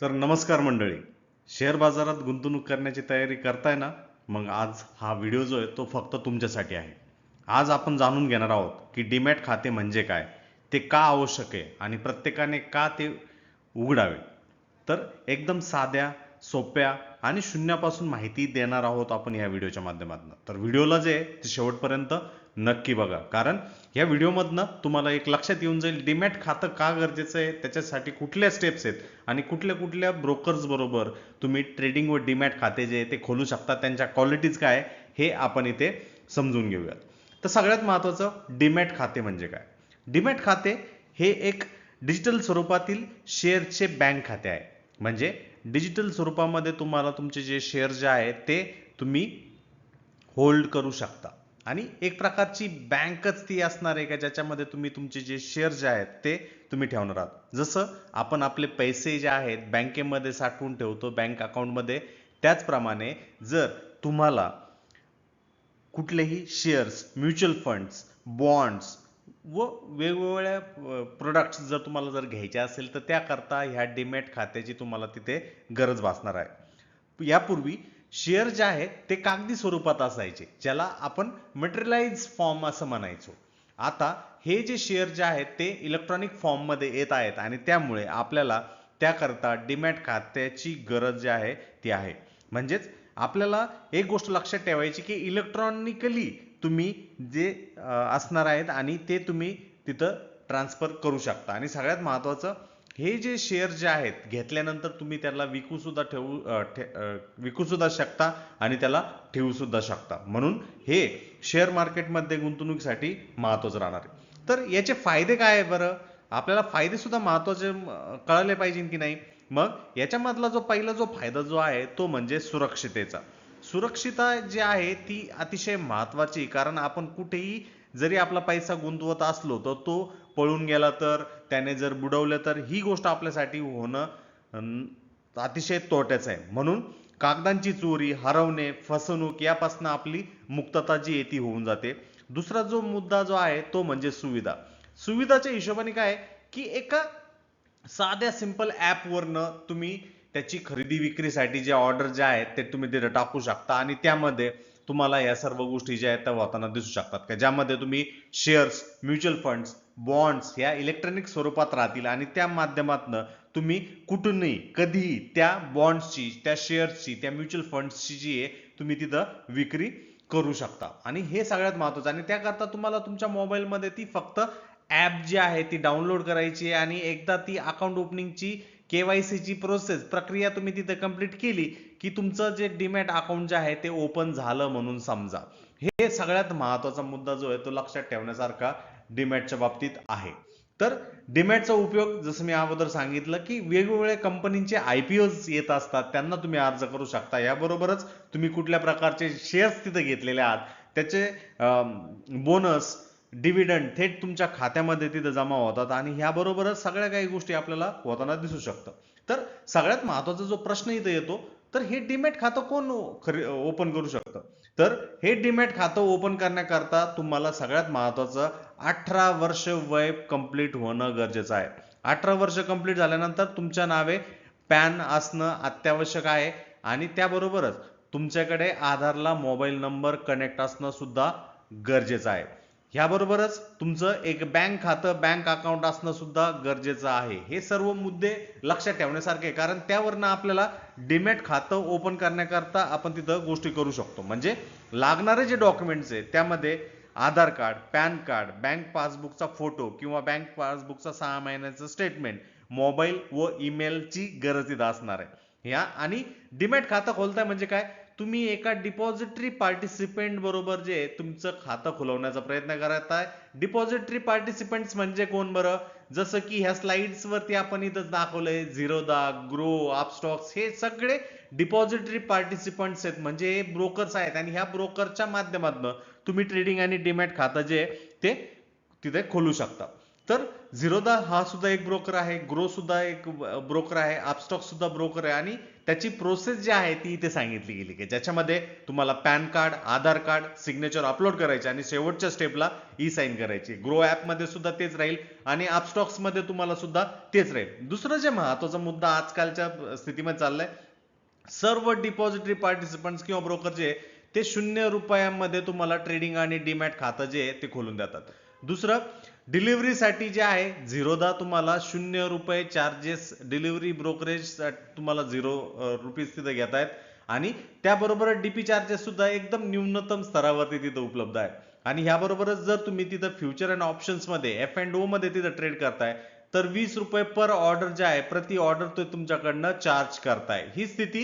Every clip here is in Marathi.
तर नमस्कार मंडळी. शेअर बाजारात गुंतवणूक करण्याची तयारी करताय ना? मग आज हा व्हिडिओ जो आहे तो फक्त तुमच्यासाठी आहे. आज आपण जाणून घेणार आहोत की डीमॅट खाते म्हणजे काय? ते का आवश्यक आहे आणि प्रत्येकाने का ते उघडावे? तर एकदम साध्या सोप्या आणि शून्यापासून माहिती देणार आहोत आपण या व्हिडिओच्या माध्यमातून. तर व्हिडिओला जे आहे ते शेवटपर्यंत नक्की बघा. कारण या व्हिडिओमधनं तुम्हाला एक लक्षात येऊन जाईल डीमॅट खातं का गरजेचं आहे? त्याच्यासाठी कुठल्या स्टेप्स आहेत? आणि कुठल्या कुठल्या ब्रोकर्स बरोबर तुम्ही ट्रेडिंग व डीमॅट खाते जे आहे ते खोलू शकता? त्यांच्या क्वालिटीज काय आहे, हे आपण इथे समजून घेऊयात. तर सगळ्यात महत्त्वाचं डीमॅट खाते म्हणजे काय? डीमॅट खाते हे एक डिजिटल स्वरूपातील शेअरचे बँक खाते आहे. म्हणजे डिजिटल स्वरूपामध्ये तुम्हाला तुमचे जे शेअर जे आहेत ते तुम्ही होल्ड करू शकता. आणि एक प्रकारची बँकच ती असणार आहे का ज्याच्यामध्ये तुम्ही तुमचे जे शेअर जे आहेत ते तुम्ही ठेवणार आहात. जसं आपण आपले पैसे जे आहेत बँकेमध्ये साठवून ठेवतो बँक अकाउंटमध्ये त्याचप्रमाणे जर तुम्हाला कुठलेही शेअर्स म्युच्युअल फंड्स बॉन्ड्स व वेगवेगळ्या प्रोडक्ट्स जर तुम्हाला जर घ्यायचे असेल तर त्याकरता ह्या डिमॅट खात्याची तुम्हाला तिथे गरज भासणार आहे. यापूर्वी शेअर जे आहेत ते कागदी स्वरूपात असायचे ज्याला आपण मटेरियलाइज फॉर्म असं म्हणायचो. आता हे जे शेअर जे आहेत ते इलेक्ट्रॉनिक फॉर्ममध्ये येत आहेत आणि त्यामुळे आपल्याला त्याकरता डिमॅट खात्याची गरज जी आहे ती आहे. म्हणजेच आपल्याला एक गोष्ट लक्षात ठेवायची की इलेक्ट्रॉनिकली तुम्ही जे असणार आहेत आणि ते तुम्ही तिथं ट्रान्सफर करू शकता. आणि सगळ्यात महत्त्वाचं हे जे शेअर जे आहेत घेतल्यानंतर तुम्ही त्याला विकू सुद्धा ठेवू ठे- विकू सुद्धा शकता आणि त्याला ठेवू सुद्धा शकता. म्हणून हे शेअर मार्केटमध्ये गुंतवणुकीसाठी महत्त्वाचं राहणार आहे. तर याचे फायदे काय आहे बरं? आपल्याला फायदे सुद्धा महत्त्वाचे कळले पाहिजे की नाही? मग याच्यामधला जो पहिला जो फायदा जो आहे तो म्हणजे सुरक्षितेचा. सुरक्षिता जी आहे ती अतिशय महत्त्वाची कारण आपण कुठेही जरी आपला पैसा गुंतवत असलो तर तो पळून गेला तर त्याने जर बुडवलं तर ही गोष्ट आपल्यासाठी होणं अतिशय तोट्याचं आहे. म्हणून कागदांची चोरी हरवणे फसवणूक यापासून आपली मुक्तता जी आहे ती होऊन जाते. दुसरा जो मुद्दा जो आहे तो म्हणजे सुविधा. सुविधाच्या हिशोबाने काय की एका साध्या सिंपल ॲपवरनं तुम्ही त्याची खरेदी विक्रीसाठी जे ऑर्डर जे आहेत ते तुम्ही तिथे टाकू शकता आणि त्यामध्ये तुम्हाला या सर्व गोष्टी ज्या आहेत त्या होताना दिसू शकतात. का ज्यामध्ये तुम्ही शेअर्स म्युच्युअल फंड्स बॉन्ड्स या इलेक्ट्रॉनिक स्वरूपात राहतील आणि त्या माध्यमातनं तुम्ही कुठूनही कधीही त्या बॉन्ड्सची त्या शेअर्सची त्या म्युच्युअल फंड्सची जी आहे तुम्ही तिथं विक्री करू शकता. आणि हे सगळ्यात महत्त्वाचं आणि त्याकरता तुम्हाला तुमच्या मोबाईलमध्ये ती फक्त ॲप जी आहे ती डाउनलोड करायची आहे आणि एकदा ती अकाउंट ओपनिंगची केवायसीची प्रोसेस प्रक्रिया तुम्ही तिथे कंप्लीट केली की तुमचं जे डीमॅट अकाउंट जे आहे ते ओपन झालं म्हणून समजा. हे सगळ्यात महत्त्वाचा मुद्दा जो आहे तो लक्षात ठेवण्यासारखा डीमॅटच्या बाबतीत आहे. तर डीमॅटचा उपयोग जसं मी अगोदर सांगितलं की वेगवेगळ्या कंपनीचे आय पी ओज येत असतात त्यांना तुम्ही अर्ज करू शकता. याबरोबरच तुम्ही कुठल्या प्रकारचे शेअर्स तिथे घेतलेले आहात त्याचे बोनस डिव्हिडंड थेट तुमच्या खात्यामध्ये तिथे जमा होतात आणि ह्याबरोबरच सगळ्या काही गोष्टी आपल्याला होताना दिसू शकतं. तर सगळ्यात महत्त्वाचा जो प्रश्न इथे येतो तर हे डीमॅट खातं कोण खरे ओपन करू शकतं? तर हे डिमॅट खातं ओपन करण्याकरता तुम्हाला सगळ्यात महत्त्वाचं अठरा वर्ष वय कंप्लीट होणं गरजेचं आहे. अठरा वर्ष कंप्लीट झाल्यानंतर तुमच्या नावे पॅन असणं अत्यावश्यक आहे. आणि त्याबरोबरच तुमच्याकडे आधारला मोबाईल नंबर कनेक्ट असणं सुद्धा गरजेचं आहे. ह्याबरोबरच तुमचं एक बँक खातं बँक अकाउंट असणं सुद्धा गरजेचं आहे. हे सर्व मुद्दे लक्षात ठेवण्यासारखे कारण त्यावरनं आपल्याला डिमॅट खातं ओपन करण्याकरता आपण तिथं गोष्टी करू शकतो. म्हणजे लागणारे जे डॉक्युमेंट्स आहेत त्यामध्ये Aadhaar card PAN card bank पासबुकचा फोटो किंवा बँक पासबुकचा सहा महिन्याचं स्टेटमेंट मोबाईल व ईमेलची गरज तिथं असणार आहे. ह्या आणि डिमेट खातं खोलताय म्हणजे काय? तुम्ही एका डिपॉझिटरी पार्टिसिपेंट बरोबर जे तुमचं खातं खुलवण्याचा प्रयत्न करत आहे डिपॉझिटरी पार्टिसिपेंट्स म्हणजे कोण बरं? जसं की ह्या स्लाइड्स वरती आपण इथं दाखवलंय झिरोदा ग्रो अपस्टॉक्स हे सगळे डिपॉझिटरी पार्टिसिपंट्स आहेत. म्हणजे हे ब्रोकर्स आहेत आणि ह्या ब्रोकरच्या माध्यमातून तुम्ही ट्रेडिंग आणि डीमॅट खातं जे आहे ते तिथे खोलू शकता. तर झिरोदा हा सुद्धा एक ब्रोकर आहे. ग्रो सुद्धा एक ब्रोकर आहे. अपस्टॉक सुद्धा ब्रोकर आहे. आणि त्याची प्रोसेस जी आहे ती इथे सांगितली गेली की ज्याच्यामध्ये तुम्हाला PAN card Aadhaar card signature upload करायचे आणि शेवटच्या स्टेपला ई साईन करायची. ग्रो मध्ये सुद्धा तेच राहील आणि अपस्टॉक्समध्ये तुम्हाला सुद्धा तेच राहील. दुसरं जे महत्त्वाचा मुद्दा आजकालच्या स्थितीमध्ये चाललाय सर्व डिपॉझिटरी पार्टिसिपंट्स किंवा ब्रोकर जे ते शून्य रुपयांमध्ये तुम्हाला ट्रेडिंग आणि डीमॅट खातं जे आहे ते खोलून देतात. दुसरं डिलिव्हरीसाठी जे आहे झिरोदा तुम्हाला शून्य रुपये चार्जेस डिलिव्हरी ब्रोकरेज तुम्हाला झिरो रुपीज तिथं घेत आहेत. आणि त्याबरोबर डीपी चार्जेस सुद्धा एकदम न्यूनतम स्तरावरती तिथं उपलब्ध आहे आणि ह्याबरोबरच जर तुम्ही तिथं फ्युचर अँड ऑप्शन्समध्ये एफ अँड ओ मध्ये तिथं ट्रेड करताय तर वीस रुपये पर ऑर्डर जे आहे प्रति ऑर्डर तो तुमच्याकडनं चार्ज करताय. ही स्थिती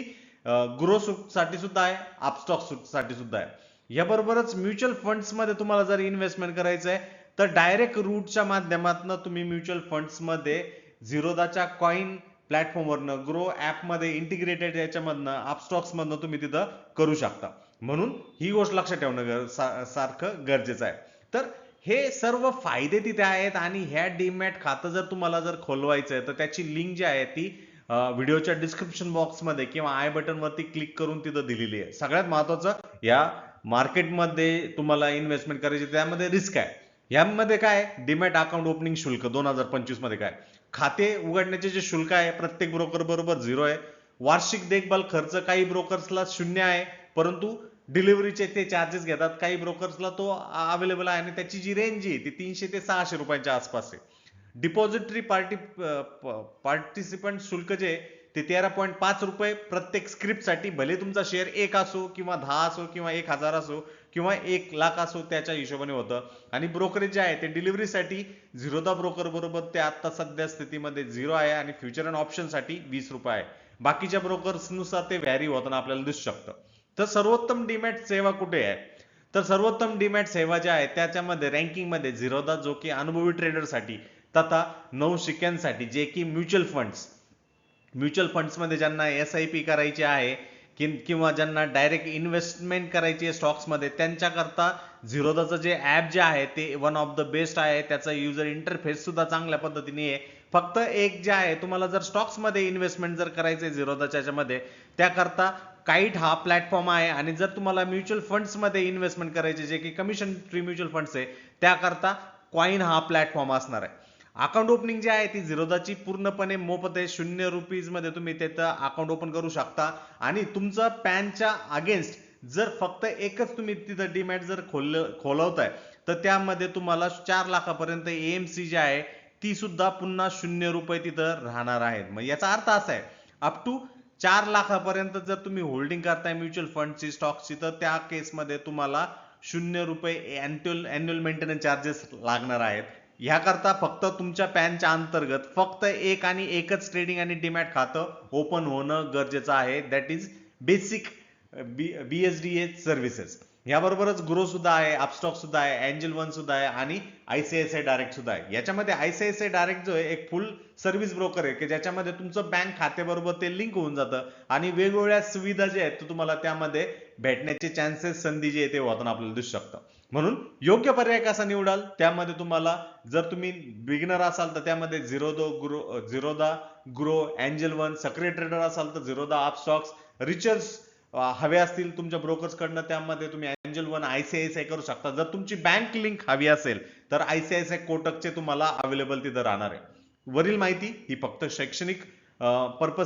ग्रो साठी सुद्धा आहे अपस्टॉकसाठी सुद्धा आहे. याबरोबरच म्युच्युअल फंड्समध्ये तुम्हाला जर इन्व्हेस्टमेंट करायचं आहे तर डायरेक्ट रूटच्या माध्यमातून तुम्ही म्युच्युअल फंड्समध्ये झिरोदाच्या कॉईन प्लॅटफॉर्मवरनं ग्रो मध्ये इंटिग्रेटेड याच्यामधनं आपस्टॉक्समधनं तुम्ही तिथं करू शकता. म्हणून ही गोष्ट लक्षात ठेवणं गर- सा- सारखं गरजेचं आहे. तर हे सर्व फायदे तिथे आहेत आणि ह्या डीमॅट खातं जर तुम्हाला जर खोलवायचं आहे तर त्याची लिंक जी आहे ती व्हिडिओच्या डिस्क्रिप्शन बॉक्समध्ये किंवा आय बटन वरती क्लिक करून तिथं दिलेली आहे. सगळ्यात महत्वाचं या मार्केटमध्ये तुम्हाला इन्व्हेस्टमेंट करायची त्यामध्ये रिस्क आहे. यामध्ये काय? डीमॅट अकाउंट ओपनिंग शुल्क दोन हजार पंचवीसमध्ये काय? खाते उघडण्याचे जे शुल्क आहे प्रत्येक ब्रोकर बरोबर झिरो आहे. वार्षिक देखभाल खर्च काही ब्रोकर्सला शून्य आहे परंतु डिलिव्हरीचे ते चार्जेस घेतात. काही ब्रोकर्सला तो अवेलेबल आहे आणि त्याची जी रेंज आहे ती तीनशे ते सहाशे रुपयांच्या आसपास आहे. डिपॉझिटरी पार्टी पार्टिसिपंट शुल्क जे आहे, ते तेरा पॉईंट पाच रुपये प्रत्येक स्क्रिप्टसाठी भले तुमचा शेअर एक असो किंवा दहा असो किंवा एक हजार असो किंवा एक लाख असो त्याच्या हिशोबाने होतं. आणि ब्रोकरेज जे आहे ते डिलिव्हरीसाठी झिरोदा ब्रोकर बरोबर ते आता सध्या स्थितीमध्ये झिरो आहे आणि फ्युचर अँड ऑप्शनसाठी वीस रुपये आहे. बाकीच्या ब्रोकर्सनुसार ते व्हॅरी होताना आपल्याला दिसू शकतं. तर सर्वोत्तम डीमॅट सेवा कुठे आहे? तर सर्वोत्तम डीमॅट सेवा ज्या आहेत त्याच्यामध्ये रँकिंगमध्ये झिरोदा जो की अनुभवी ट्रेडरसाठी तथा नऊ शिक्यांसाठी जे की म्युच्युअल फंड्स म्युच्युअल फंड्समध्ये ज्यांना एस आय पी करायची आहे कि किंवा ज्यांना डायरेक्ट इन्व्हेस्टमेंट करायची आहे स्टॉक्समध्ये त्यांच्याकरता झिरोदाचं जे ऍप जे आहे ते वन ऑफ द बेस्ट आहे. त्याचा युजर इंटरफेस सुद्धा चांगल्या पद्धतीने आहे. फक्त एक जे आहे तुम्हाला जर स्टॉक्समध्ये इन्व्हेस्टमेंट जर करायचंय झिरोदाच्या याच्यामध्ये त्याकरता काईट हा प्लॅटफॉर्म आहे. आणि जर तुम्हाला म्युच्युअल फंड्समध्ये इन्व्हेस्टमेंट करायचे जे की कमिशन फ्री म्युच्युअल फंड्स आहे त्याकरता कॉईन हा प्लॅटफॉर्म असणार आहे. अकाउंट ओपनिंग जी आहे ती झिरोदाची पूर्णपणे मोफत आहे. शून्य रुपीजमध्ये तुम्ही तिथं अकाउंट ओपन करू शकता. आणि तुमचं पॅनच्या अगेन्स्ट जर फक्त एकच तुम्ही तिथं डीमॅट जर खोल खोलवताय तर त्यामध्ये तुम्हाला चार लाखापर्यंत एएमसी जी आहे ती सुद्धा पुन्हा शून्य रुपये तिथं राहणार आहेत. मग याचा अर्थ असा आहे अप टू चार लाखापर्यंत जर तुम्ही होल्डिंग करताय म्युच्युअल फंडची स्टॉकची तर त्या केसमध्ये तुम्हाला शून्य रुपये अॅन्युअल अॅन्युअल मेंटेनन्स चार्जेस लागणार आहेत. ह्याकरता फक्त तुमच्या पॅनच्या अंतर्गत फक्त एक आणि एकच ट्रेडिंग आणि डीमॅट खातं ओपन होणं गरजेचं आहे. That is basic B S D H services याबरोबरच ग्रो सुद्धा आहे अपस्टॉक सुद्धा आहे अँजल वन सुद्धा आहे आणि आयसीआयसीआय डायरेक्ट सुद्धा आहे. याच्यामध्ये आयसीआयसीआय डायरेक्ट जो आहे एक फुल सर्व्हिस ब्रोकर आहे की ज्याच्यामध्ये तुमचं बँक खात्याबरोबर ते लिंक होऊन जातं आणि वेगवेगळ्या सुविधा ज्या आहेत तुम्हाला त्यामध्ये भेटण्याचे चान्सेस संधी जे आहे ते होताना आपल्याला दिसू शकतं. म्हणून योग्य पर्याय कसा निवडाल? त्यामध्ये तुम्हाला जर तुम्ही बिगिनर असाल तर त्यामध्ये झिरोदो ग्रो झिरोदा ग्रो अँजल वन सक्रिय ट्रेडर असाल तर झिरोदा अपस्टॉक्स रिचर्स हवे असतील तुमच्या ब्रोकर्स कडनं त्यामध्ये तुम्ही अँजल वन आयसीआयसीआय करू शकता. जर तुमची बँक लिंक हवी असेल तर आयसीआयसीआय कोटकचे तुम्हाला अवेलेबल तिथं राहणार आहे. वरील माहिती ही फक्त शैक्षणिक पर्पज